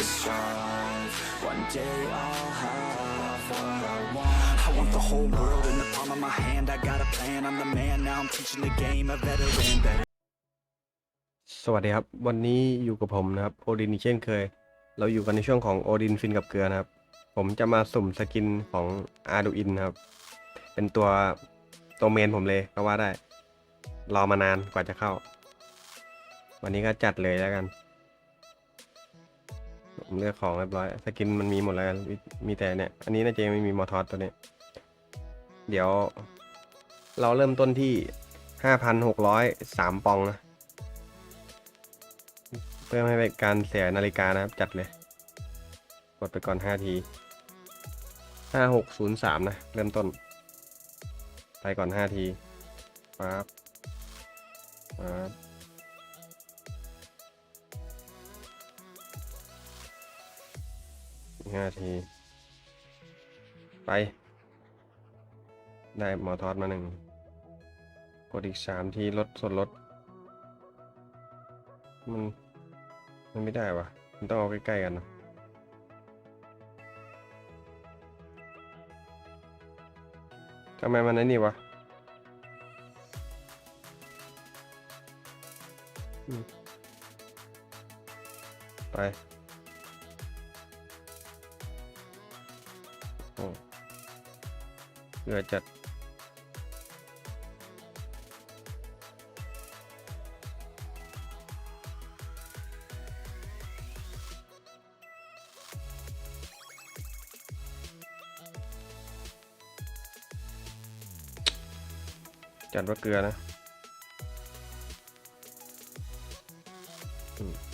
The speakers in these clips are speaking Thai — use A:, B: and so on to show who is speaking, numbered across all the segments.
A: to strive. One day I'll have what I want. I want the whole world in the palm of my hand. I got a plan, I'm the man. Now I'm teaching the game, a veteran. Better
B: สวัสดีครับ วันนี้อยู่กับผมนะครับโอดินเช่นเคย เราอยู่กันในช่วงของโอดินฟินกับเกลือนะครับ ผมจะมาสุ่มสกินของอาร์ดูอินครับ เป็นตัวตัวเมนผมเลยก็ว่าได้ รอมานานกว่าจะเข้า วันนี้ก็จัดเลยแล้วกัน ผมเลือกของเรียบร้อย สกินมันมีหมดแล้ว มีแต่เนี่ย อันนี้น่าจะไม่มีมอทอสตัวนี้ เดี๋ยว เราเริ่มต้นที่5,603ปองนะ เพื่อไม่ให้เป็นการเสียนาฬิกานะครับ จัดเลย กดไปก่อน5ที5603นะ เริ่มต้น ไปก่อน5ทีปั๊บปั๊บ ห้าที ไป ได้หมอทอดมาหนึ่งกดอีก3ทีลดส่วนลด มัน มันไม่ได้วะมันต้องเอาใกล้ๆกันนะทำไมมันไอ้นี่วะไป เหลือจัดจัดว่าเกลือนะ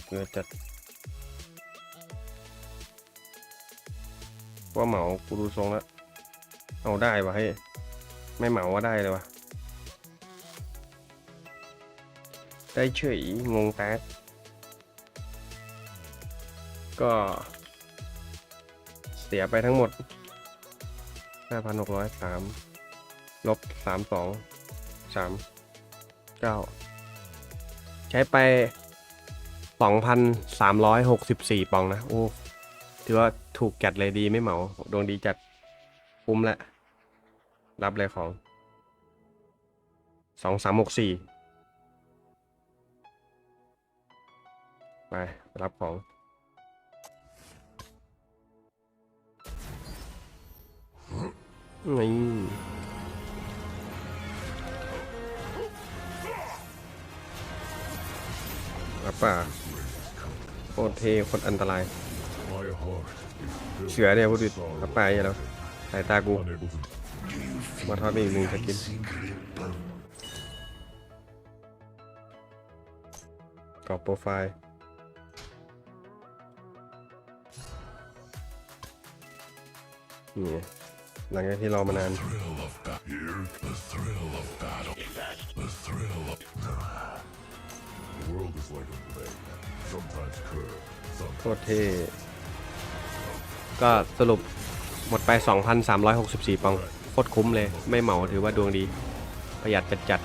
B: เกลือจัด ว่าเหมากูดูทรงแล้วเอาได้วะเฮ้ยไม่เหมาว่าได้เลยวะได้เฉยงงแป๊ดก็ เสียไปทั้งหมด 5,603ลบ32สามเก้าใช้ไปสองพันสามร้อยหกสิบสี่ปองนะ โอ้ ถือว่าถูกจัดเลยดีไม่เหมาดวงดีจัดคุ้มละ รับเลยของสองสามหกสี่ไปรับของนี่หมาป่าโคตรเทโคตรอันตราย เสือเนี่ยพูดดิรับไปแล้วสายตากู มาทอดไปอีกหนึ่งสกินกรอบโปรไฟล์นี่หลังจากที่รอมานานโคตรเท่ ก็สรุปหมดไป 2,364 ปองโคตรคุ้มเลย ไม่เหมาถือว่าดวงดี ประหยัดจัดจัด